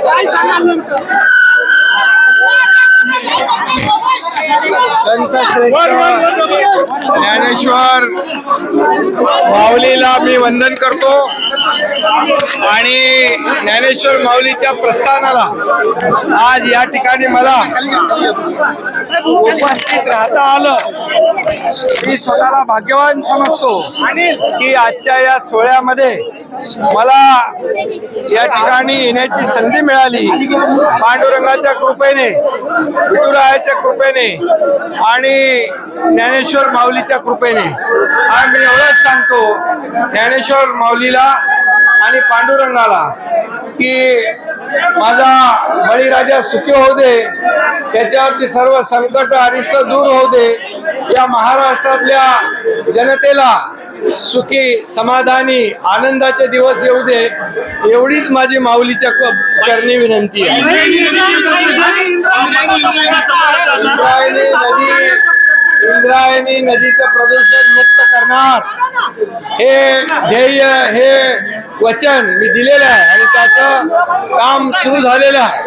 काय सांगाल ज्ञानेश्वर माऊलीला मी वंदन करतो. आणि ज्ञानेश्वर माऊलीच्या प्रस्थानाला आज या ठिकाणी मला उपस्थित राहता आलं. मी स्वतःला भाग्यवान समजतो की आजच्या या सोहळ्यामध्ये मला या ठिकाणी येण्याची संधी मिळाली. पांडुरंगाच्या कृपेने विठुरायाच्या कृपेने आणि ज्ञानेश्वर माऊलीच्या कृपेने. आणि मी एवढंच सांगतो ज्ञानेश्वर माऊलीला आणि पांडुरंगाला की माझा बळीराजा सुखी होऊ दे त्याच्यावरची सर्व संकट अरिष्ट दूर होऊ दे या महाराष्ट्रातल्या जनतेला सुखी समाधानी आनंदाचे दिवस येऊ दे एवढीच माझी माऊलीच्या क- करणी विनंती आहे इंद्रायणी नदीचं प्रदूषण मुक्त करणार. हे ध्येय हे वचन मी दिलेलं आहे आणि त्याचं काम सुरू झालेलं आहे.